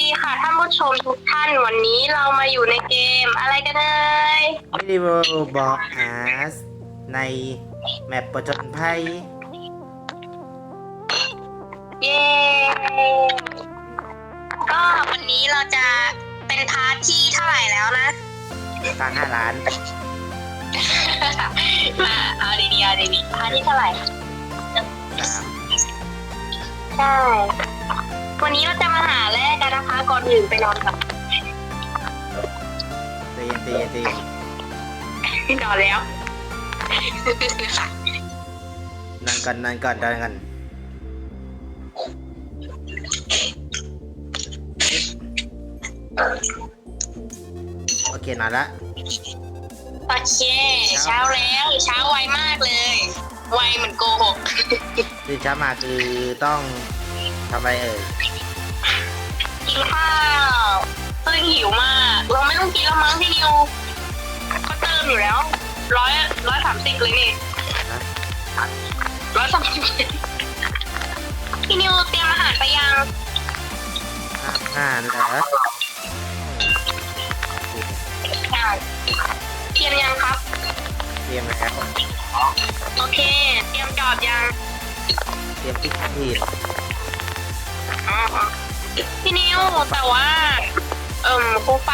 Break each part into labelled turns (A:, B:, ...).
A: ดีค่ะท่านผู้ชมทุกท่านวันนี้เรามาอยู่ในเกมอะไรกันเอ่ย
B: วิดีโอบอกอาสในแมปประจนภัย
A: เย้ก็วันนี้เราจะเป็นพาร์ทที่เท่าไหร่แล้วนะ
B: กลางห้าล้าน
A: มาเอาดีๆเอาดีๆพาร์ทที่เท่าไหร่
B: สาม
A: ใช่ วันนี้เราจะมาหาแรกกันนะคะก่อนอื่นไปนอนกับ
B: เตียนเตียนเตียน
A: นอนแล้ว
B: นั่งกันนั่งกันนั่งกันโอเคนอนละ
A: โอเค เช้าแล้วเช้าไวมากเลยไวเหมือนโกหก
B: ตื่นเช้ามาคือต้องทำอะไรเอ่ย
A: กินข้าวซึ่งหิวมาก เราไม่ต้องกินแล้วมั้งพี่นิวก็เติมอยู่แล้วร้อยร้อยสามสิบเลยนี่
B: นะ
A: ร้อยสามสิบพี่นิวเตรียมอาหารไปยัง
B: ห้าห้าเหรอ
A: ยังเตรียมยังครับ
B: เตรียมแล้ว
A: โอเค เตรียมจอดยัง
B: เตรียมพริกทีบ
A: อ๋อ พี่นิวแต่ว่า เอิ่มคู่ไฟ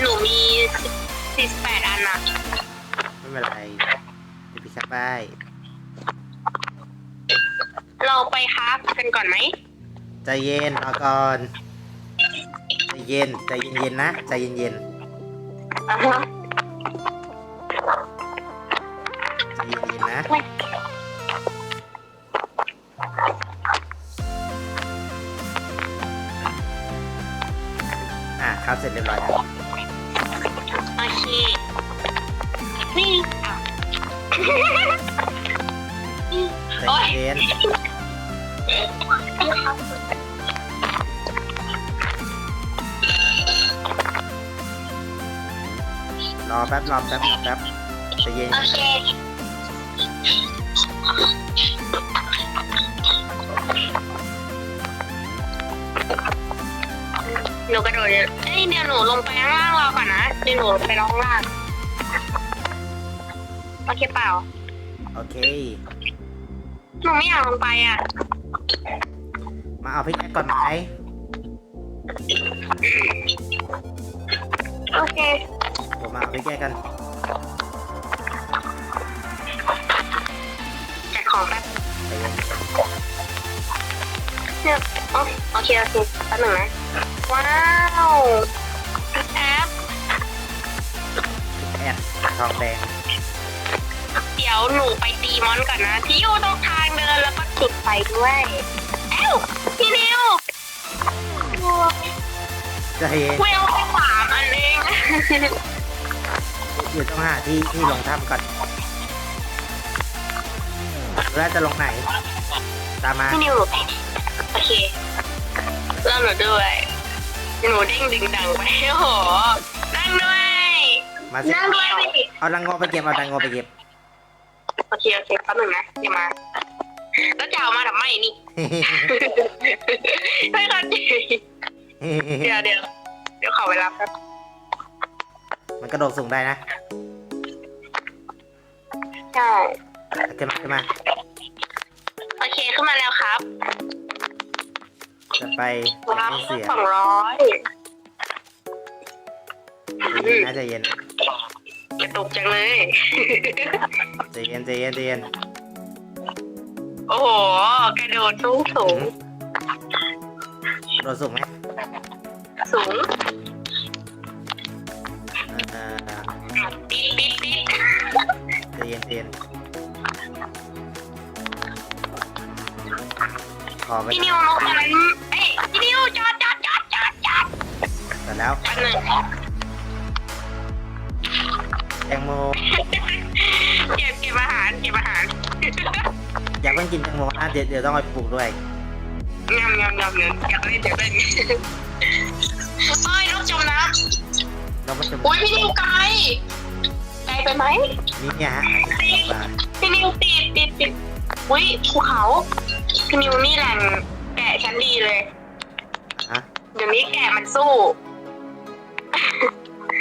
A: หนูมีสี่สิบแปดอันอะ
B: ไม่เป็นไรเดี๋ยวพี่ชักไป
A: เราไปครับกันก่อนไหม
B: ใจเย็นรอก่อนใจเย็นใจเย็นๆนะใจเย็น
A: อ่าฮะ
B: เสร็จเรียบร้อยแล้ว
A: โอเคนี่อะ
B: ใจเย็นรอแป๊บรอแป๊บรอแป๊บใจเย็น
A: โอเคหนูกระโดดเดี๋ย เอ้ยเดี๋ยวหนูลงไปข้างล่างรอก่อนนะเดี๋ยวหนูไปรอข้างล่างโอเคเปล่า
B: โอเค
A: หนูไม่อยากลงไปอะ
B: มาเอาพริกแอคก่อนไหม
A: โอเค
B: ผมมาเอาพริกแอคกัน
A: จัดของแป๊บ
B: ใจเย็น
A: เนี่ยโอโอเคโอเคแป๊บหนึ่งนะ ว้าวแอป
B: พริกแอคทองแดง
A: เดี๋ยวหนูไปตีมอนก่อนนะ ที่อยู่ตรงทางเดินแล้วก็จุดไฟด้วยเอ้าพี่นิว
B: ใจเย็น
A: เวลแค่สามอันเอง
B: อยู่ต้องหาที่ที่ลงถ้ำก่อนแล้วจะลงไหน ตามมา
A: พี่นิวโอเค เริ่มหนูด้วย หนูเด้งดึงดังไปโอ้โหนั่งด้วย
B: มาสิ
A: นั่งด้วยสิ
B: เอาดังโงไปเก็บเอาดังโงไปเก็บ
A: โอเคโอเคแป๊บหนึงนะเดี๋ยวมา แล้วจะเอามาทำไมนี่ ไม่เข้าใจเดี๋ยวเดี๋ยวเดี๋ยวขอเวลาแป๊บ
B: มันกระโดดสูงได้นะ
A: ใช่
B: ขึ้นมาขึ้นมา
A: โอเคขึ้นมาแล้วครับ
B: จะไป
A: ว้าว
B: ไม่เสีย
A: สองร้อย
B: น่าใจเย็น
A: กระตุกจังเลย
B: ใจเย็นใจเย็นใจเย็น
A: โอ้โหกระโดดสูงสูง
B: กระโดดสูงไหม
A: สูง
B: เอ่อ
A: ปิดปิดปิด
B: ใจเย็นใจเย็น อไป
A: พี่นิวนกอันนั้นเอ้ยพี่นิวจอดจอดจอดจอดจอด
B: เสร็จแล้ว
A: แป๊บหนึ่ง
B: แตงโม
A: เก็บเก็บอาหารเก็บอาหาร
B: อยากเพิ่งกินแตงโมนะเดี๋ยวเดี๋ยวต้องเอาไปปลูกด้วย
A: งามงามงามงามอยากเล่นอยากเล่นเอ้ยนกจมน้
B: เราก็จะำ
A: อุ้ยพี่นิวไกลไกลไปไหม
B: นี่เนี่ยฮะมา
A: พี่นิวติดติดติดอุ้ยภูเขา พี่นิวนี่แหล่งแกะชั้นดีเลย
B: ฮะ
A: เดี๋ยวนี้แก่มันสู้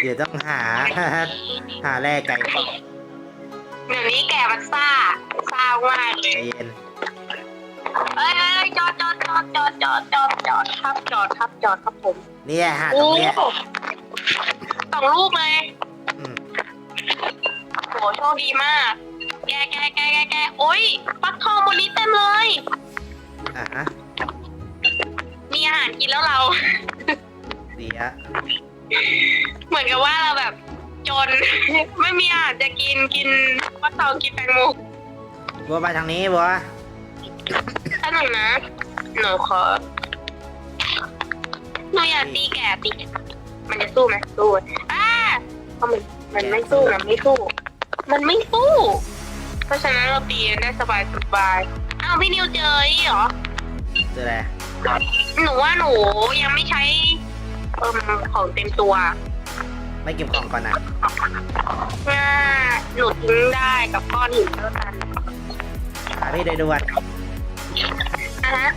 B: เดี๋ยวต้องหา หาแร่ไก่ก่อน
A: เดี๋ยวนี้แก่มันซ่าซ่ามากเล
B: ใจ
A: ย
B: เย็น
A: เอ้ยเอ้ยจอดจอดจอดจอดจอดจอดจอดครับจอดครับจอดครับผม
B: เนี่ยหาตรงเนี้ย
A: สองลูกเลย
B: อืม
A: โหโชคดีมาก แกแกแกแกแกโอ๊ยฟักทองบนนี้เต็มเลย
B: อะฮะ
A: มีอาหารกินแล้วเรา
B: ดีอะ
A: เหมือนกับว่าเราแบบจน ไม่มีอาหารจะกินกินฟักทองกินแตงโม
B: บัวมาทางนี้บัว
A: ถ้าหนึ่งนะหนูขอหนูอยากตีแกะตีมันจะสู้ไหมสู้อ่าเพราะมันมันไม่สู้มันไม่สู้ มันไม่สู้ เพราะฉะนั้นเราตีได้สบายสบาย อ้าวพี่นิวเจออีกเหรอ
B: เจออะไร
A: หนูว่าหนูยังไม่ใช้เอิ่มของเต็มตัว
B: ไม่เก็บของก่อนนะ
A: อ่าหนูทิ้งได้กับก้อนหินเท่านั้น
B: หาพี่โดยด่วน
A: อะฮะ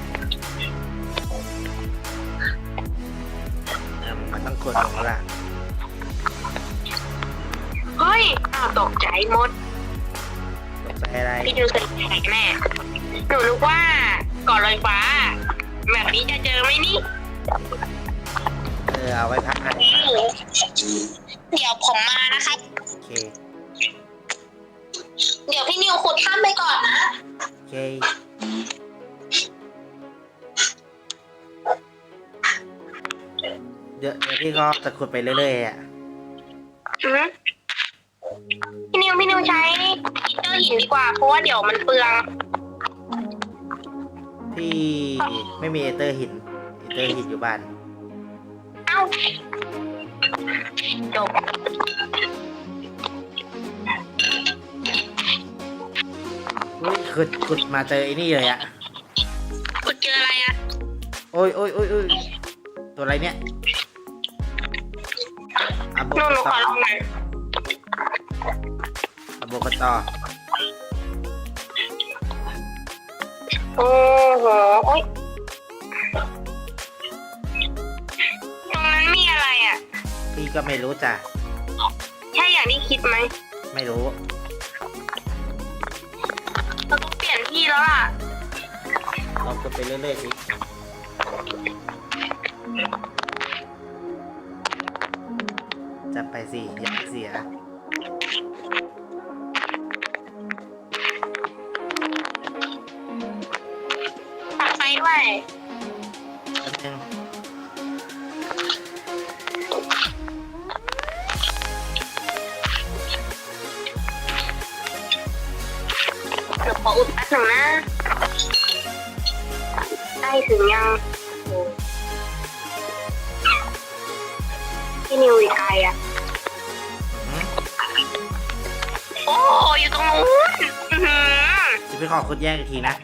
B: เออมันต้องกดลงแล้วล่ะ
A: เฮ้ยอ้าวตกใจหมด
B: ใส่อะไร
A: พี่นิวใส่แข็งแน่ หนูนึกว่าก่อนลอยฟ้า แบบนี้จะเจอไหมนี่
B: เออเอาไว้พักนะ
A: เดี๋ยวผมมานะครับ
B: โอเค
A: เดี๋ยวพี่นิวขุดถ้ำไปก่อนนะ
B: โอเคเดี๋ยวเดี๋ยวพี่ก็จะขุดไปเรื่อยๆอะ
A: อือฮึพี่นิวพี่นิวใช้อินเตอร์หินดีกว่า เพราะว่าเดี๋ยวมันเปลือง
B: พี่ไม่มีเอเตอร์หินเอเตอร์หินอยู่บ้าน
A: เอ้าจบ
B: อุ้ยขุดขุดมาเจอไอ้นี่เลยอะ
A: ขุดเจออะไรอะ
B: โอ้ยโอ้ยโอ้ยโอ้ยตัวอะไรเนี่ยอะโบ
A: หนูหนู
B: ก
A: ขอ
B: ต
A: ลองหน่อย
B: อะโบกตอ
A: โอ้โหโอ๊ยตรงนั้นมีอะไรอะ
B: พี่ก็ไม่รู้จ้ะ
A: ใช่อย่างที่คิดไหม
B: ไม่รู้
A: เราต้องเปลี่ยนที่แล้วล่ะ
B: ลองขุดไปเรื่อยๆสิจับไปสิอย่าให้เสีย
A: ยวขออุดแป๊บหนึ่งนะใกล้ถึงยังโอ้พี่นิวอีกใครอะ
B: อื้อ
A: โอ้อยู่ตรงนู้นอื้อหือ
B: หือจะพี่ขอขุดแยกอีกทีนะ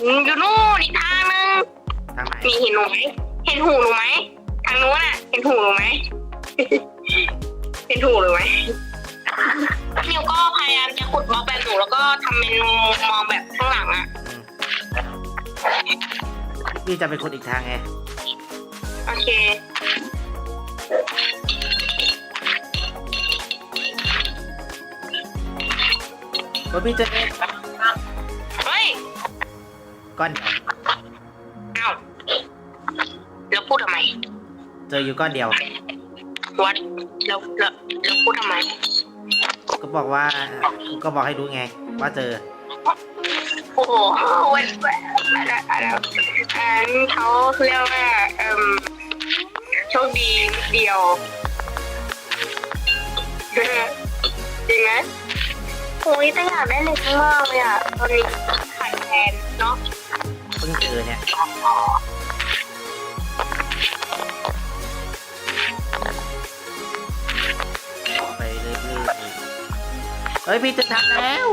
A: อยู่นู่นอีกทางนึง
B: ทางไหน
A: มีเห็นหนูไหมเห็นหูหนูไหมทางนู้นอะเห็นหูหนูไหม เห็นหูหรือไหมนิ วก็พยายามจะขุดบล็อกแบบหนูแล้วก็ทำเป็นมุมมองแบบข้างหลังอะ
B: อืมพี่จะไปขุดอีกทางไง
A: โอเค
B: ว่าพี่เจอ
A: เฮ้ย
B: ก้อนเดียว
A: เอ้าแล้วพูดทำไม
B: เจออยู่ก้อนเดียว
A: วัดแล้วแล้วแล้วพูดทำไม
B: ก็บอกว่าก็บอกให้รู้ไง ว่าเจอ
A: โอ้โหว้ยแหวะอะไรอันเขาเรียกว่าเอ่มโชคดีเดียวจริงไหมโอ้ยแต่อยากได้เหล็กมากเลยอะตอนนี้ขาดแคลนเนาะ
B: เพิ่งเจอเนี่ย เฮ้ยพี่จะทำแล้ว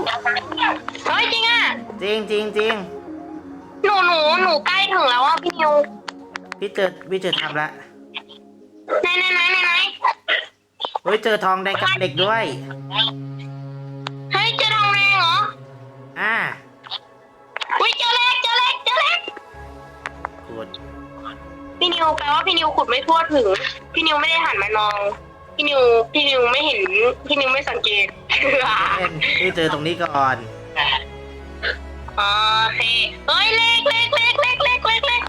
A: เฮ้ยจริงอะ
B: จริงจริงจริง
A: หนูหนูหนูใกล้ถึงแล้วอะพี่นิว
B: พี่เจอพี่เจอทำละ
A: ไหนไหนไหนไหนไหน
B: เฮ้ยเจอทองแดงกับเหล็กด้วย
A: เฮ้ยเจอทองแดงเหรอ
B: อ่า
A: อุ้ยเจอเล็กเจอเล็กเจอเล็ก
B: ขุด
A: พี่พี่นิวแปลว่าพี่นิวขุดไม่ทั่วถึง พี่นิวไม่ได้หันมามอง พี่นิวพี่นิวไม่เห็น พี่นิวไม่สังเกต
B: เล่นพี่เจอตรงนี้ก่อน
A: โอเคเฮ้ยเล็กเล็กเล็กเล็กเล็กเล็กเล็ก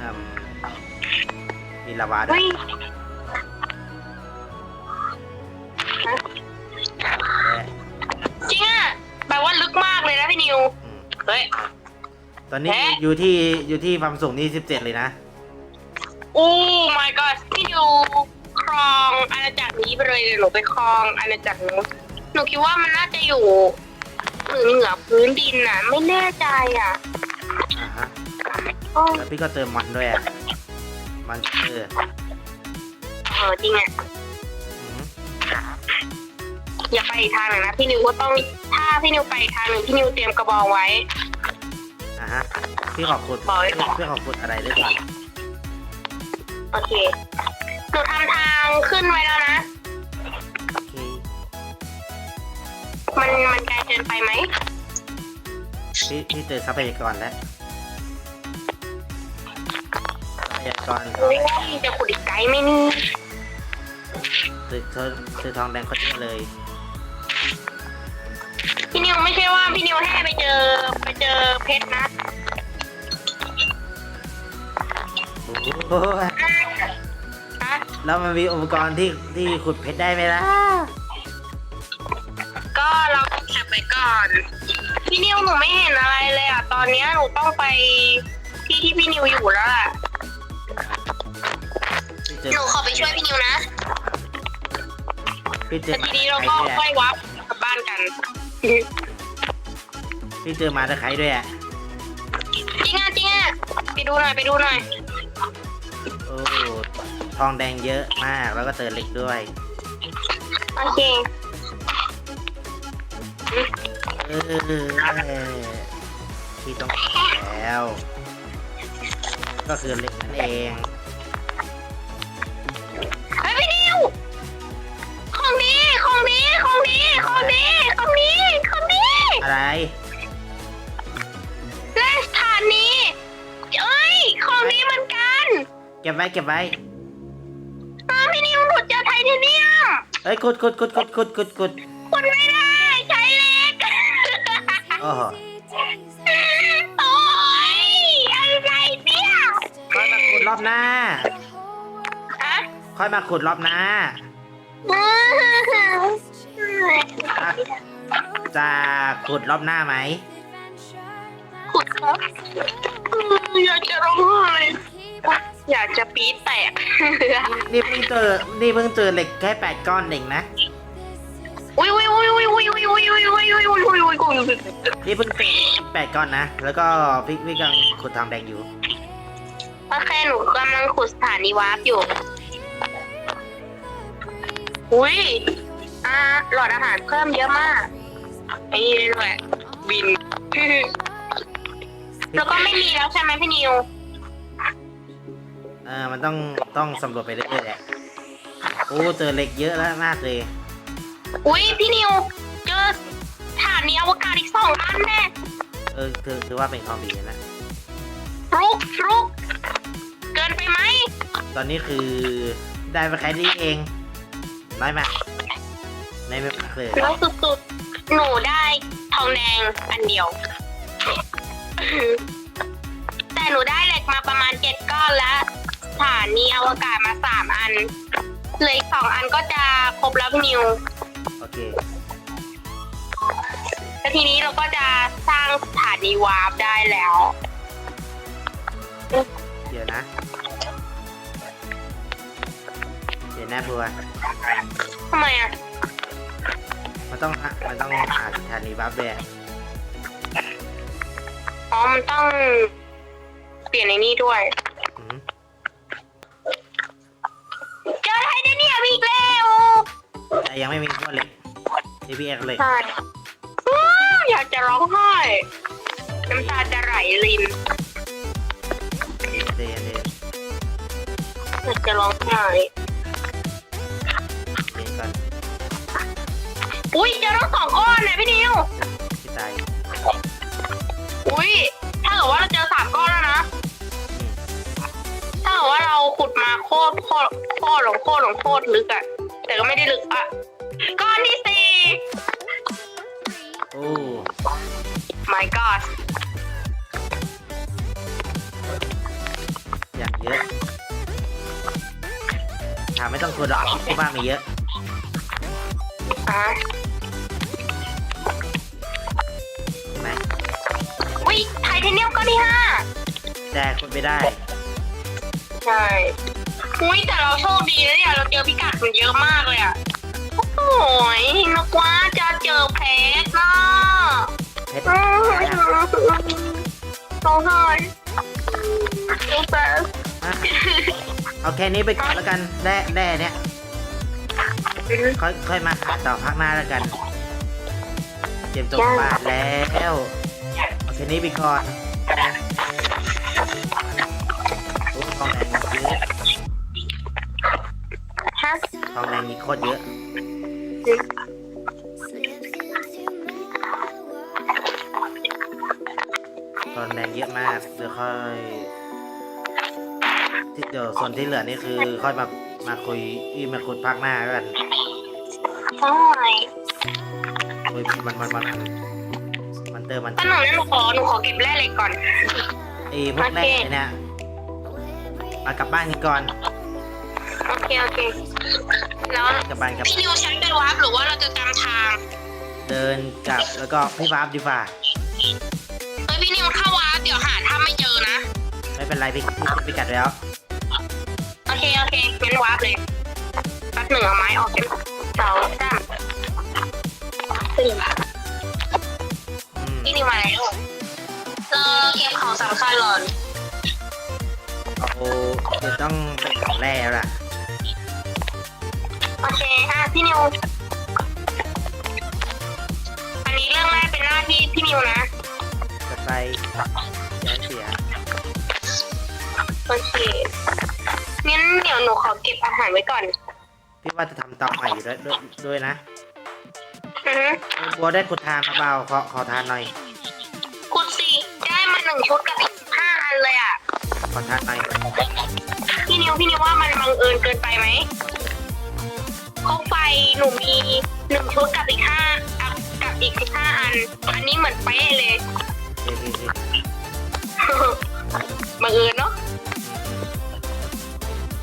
B: อืมมีลาวาด้ว
A: เฮ้
B: ย
A: ยจริงอะแปลว่าลึกมากเลยนะพี่นิว
B: อืม
A: เฮ้ย
B: ตอนนี้
A: แพะ
B: อยู่ที่อยู่ที่ความสูงนี่สิบเจ็ดเลยนะ
A: โอ้ my god พี่นิว นี้ไปเลยเดี๋ยวหนูไปครองอาณาจักรนู้นหนูคิดว่ามันน่าจะอยู่เหนือเหนือพื้นดินน่ะ ไม่แน่ใจอะ
B: อ่าฮะ
A: โอ้
B: แล้วพี่ก็เติมมันด้วยอะมันเออ
A: เออจริงอะ
B: อืม
A: อย่าไปอีกทางหนึ่งนะพี่นิวก็ต้องถ้าพี่นิวไปอีกทางหนึ่งพี่นิวเตรียมกระบอกไว้
B: อ่าฮะพี่ขอบคุณ
A: บอกไว้ก่อน
B: พี่ขอบคุณอะไรด้วยก่อน
A: โอเคหนูทำทางขึ้นไว้แล้วนะ มันมันไกลเกินไปไหม
B: พี่พี่เจอทรัพยากรแล้วทรัพยากร
A: โอ้ยจะขุดอีกไกลไหมนี่
B: ซื้อซื้อซื้อทองแดงคนเยอะเลย
A: พี่นิวไม่ใช่ว่าพี่นิวให้ไปเจอไปเจอเพชรนะ
B: โอ้โห
A: ฮะ
B: แล้วมันมีอุปกรณ์ที่ที่ขุดเพชรได้ไหมล่ะ
A: ก็เราแคปไปก่อน พี่นิวหนูไม่เห็นอะไรเลยอะ ตอนเนี้ยหนูต้องไปที่ที่พี่นิวอยู่แล้วล่ะ
B: พี่เจอ
A: หนูขอไปช่วยพี่นิวนะ
B: พี่เจ
A: แต่
B: อ
A: ทีนี้เราก็ค่อยวับกลับบ้านกัน
B: พี่เจอหมาตะไคร้ด้วยอะ
A: จริงอะจริงอะไปดูหน่อยไปดูหน่อย
B: โอ้ทองแดงเยอะมากแล้วก็เจอเหล็กด้วย
A: โอเค
B: เออพี่ต้องแล้ว ก็คือเหล็กนั่นเอง
A: เฮ้ยพี่นิวของดีของดีของดีของดีของดีของดี
B: อะไร
A: เล่นสถานีเอ้ยของดีเหมือนกัน
B: เก็บไว้เก็บไว้
A: อ้าวพี่นิวหนูเจอไทเทเนียม
B: เอ้ยขุดขุดขุดขุดขุดขุดขุด
A: คุณไม่ได้ใช้เล็ก
B: โอ้โห
A: โอ้ยอะไรเนี่ย
B: ค่อยมาขุดรอบหน้า
A: ฮะ
B: ค่อยมาขุดรอบหน้าจะขุดรอบหน้าไหม
A: ขุดครับอยากจะร้องไห้อยากจะปี๊ดแตก
B: นี่เพิ่งเจอ นี่เพิ่งเจอเหล็กแค่แปดก้อนเองนะ
A: อุ้ยอุ้ยอุ้ยอุ้ยอุ้ยอุ้ยอุ้ยอุ้ยอุ้ยอุ้ยอุ้ยอุ้ยอุ้ยอุ้ย
B: นี่เพิ่งเจอแปดก้อนนะ แล้วก็พี่พี่กำลังขุดทองแดงอยู่
A: โอเคหนูกำลังขุดสถานีวาร์ปอยู่ อุ้ยอ่าหลอดอาหารเพิ่มเยอะมากไอ้นี่ด้วยบิน แล้วก็ไม่มีแล้วใช่ไหมพี่นิว
B: เออมันต้องต้องสำรวจไปเรื่อยๆแหละ โอ้เจอเหล็กเยอะแล้วมากเลย
A: อุ้ยพี่นิวเจอสถานีอวกาศอีกสองอันแน่
B: เออถือถือว่าเป็นของดีนะ
A: รุกรุกเกินไปไหม
B: ตอนนี้คือได้มาแค่นี้เองน้อยมากไม่ไม่มากเลย
A: แล้วสุดๆ หนูได้ทองแดงอันเดียว แต่หนูได้เหล็กมาประมาณเจ็ดก้อนแล้วสถานีอวกาศมาสามอันเหลืออีกสองอันก็จะครบแล้วพี่นิว
B: โอเค
A: แล้วทีนี้เราก็จะสร้างสถานีวาร์ปได้แล้ว
B: เดี๋ยวนะ เดี๋ยวนะบัว
A: ทำไมอะ
B: มันต้องหามันต้องหาสถานีบัฟด้วย
A: อ๋อ มันต้องเปลี่ยนในนี้ด้วย
B: อืม
A: เจอไทเทเนียมอีกแล้ว
B: แต่ ยังไม่มีขั้วเลยก APS เลย
A: ใช่อยากจะร้องไห้ น้ำตาจะไหลริน
B: มเลย
A: อยากจะร้องไห้
B: เอุ้
A: ยเจอทั้งสองก้อนนะพี่นิว
B: ที่ตาย
A: อุ้ยถ้าเกิดว่าเราเจอสามก้อนแล้วนะ ถ้าเกิดว่าเราขุดมาโคตรโคตรโคตรหลงโคตรหลงโคตรลึกอะ แต่ก็ไม่ได้ลึกอะก้อนที่สี่
B: โอ้
A: my god
B: อย่างเยอะถามไม่ต้องคนหรอกที่บ้านมีเยอะ
A: อะ
B: เห็นไหม
A: อุ้ยไทเทเนียมก้อนที่ห้า
B: แต่คนไปได้
A: ใช่ อุ้ยแต่เราโชคดีนะเนี่ยเราเจอพิกัดมันเยอะมากเลยอะโอ้ยนึกว่าจะเจอเพชรนะ
B: เพชร
A: ร้องไห้ร้องไห้แต่
B: อะเอาแค่นี้ไปก่อนแล้วกันแร่แร่เนี้ยค่อยค่อยมาหาต่อพักหน้าแล้วกัน เตรียมตัวกลับบ้านแล้ว เอาแค่นี้ไปก่อน ทองแดงมีโคตรเยอะ ตอนแดงเยอะมากเดี๋ยวค่อยที่เดี๋ยวส่วนที่เหลือนี่คือค่อยมามาคุยอีมาคุยพักหน้ากัน
A: ใช่
B: คุยมันมันมันมันเติมมัน
A: ป้าหนึ่งนั้นหนูขอหนูขอเก็บแร่เหล็กก่อน
B: ไอ้พวกแรก
A: โอเค
B: เนี่ยมากลับบ้านกันก่อน
A: โอเค โอเค แล้ว
B: กลับบ้านกลับ
A: พี่นิวใช้เป็นวาร์ปหรือว่าเราจะจำทาง
B: เดินกลับแล้วก็พี่ฟ้าดีฟ้า
A: เฮ้ยพี่นิวเข้าวาร์ปเดี๋ยวหาถ้าไม่เจอนะ
B: ไม่เป็นไรพี่พี่พี่กัดแล้ว
A: โอเคโอเคงั้นวาร์ปเลยแป๊บหนึ่งเอาไม้ออกเก็บเสาจ้ามสี่
B: อืม
A: พี่นิวมาแล้วเราเก็บของสำคัญก่อน
B: เอาเดี๋ยวต้องไปหาแร่แล้วล่ะ
A: โอเคอะพี่นิว อันนี้เรื่องแรกเป็นหน้าที่พี่นิวนะ
B: จะไปย้ายเสีย
A: โอเคงั้นเดี๋ยวหนูขอเก็บอาหารไว้ก่อน
B: พี่ว่าจะทำเตาใหม่อยู่ด้วยด้วยด้วยนะ
A: อือฮึ
B: เออบัวได้ขุดทานมาเปล่าขอขอทานหน่อย
A: ขุดสิได้มาหนึ่งชุดกับอีกห้าอันเลยอะ
B: ขอทานหน่อย
A: พี่นิวพี่นิวว่ามันบังเอิญเกินไปไหม คบไฟหนูมีหนึ่งชุดกับอีกห้ากับกับอีกสิบห้าอัน อันนี้เหมือนเป๊ะเลย
B: โอเคโอเคโอเค
A: บังเอิญเนาะ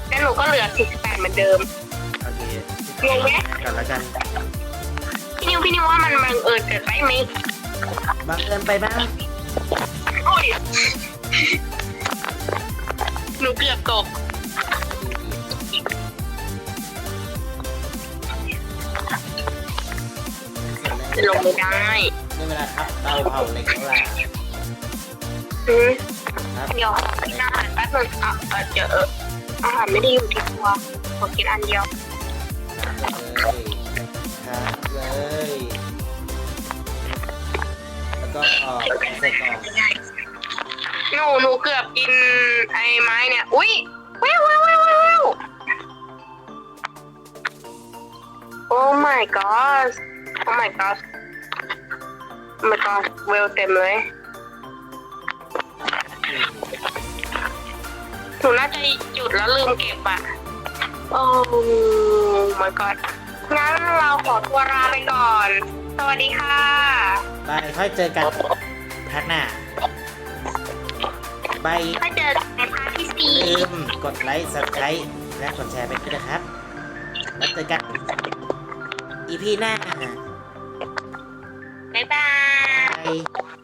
A: แล้วหนูก็เหลือสิบแปดเหมือนเดิม
B: โอเค
A: งงไหม
B: ก่อนแล้วกัน
A: พี่นิวพี่นิวว่ามันบังเอิญเกินไปไหม
B: บังเอิญไปบ้าง
A: โอ้ยหนูเกือบตก ลงไม่ได้
B: ได้เวลาครับเตาเผาเหล็กแล้วล่ะ
A: อืม
B: ครับ
A: เดี๋ยวกินอาหารแป๊บนึงอะเออเดี๋ยวเอออาหารไม่ได้อยู่ที่ตัวขอกินอันเดียว
B: ครับเลยครับเลย แล้วก็ใส่กล่อง
A: หนูหนูเกือบกินไอ้ไม้เนี่ยอุ้ยววแววแววแววแววโอ้ my god โอ้ my god โอ้ my god เวลเต็มเลยหนูน่าจะหยุดแล้วลืมเก็บอะโอ้ my god งั้นเราขอตัวลาไปก่อน สวัสดีค่ะ
B: บายค่อยเจอกันพักหน้าบาย
A: ก็เจอกันในพาร์ทที่สี่
B: ลืมกดไลค์ subscribe และกดแชร์ไปด้วยนะครับ แล้วเจอกัน EP หน้า 拜拜。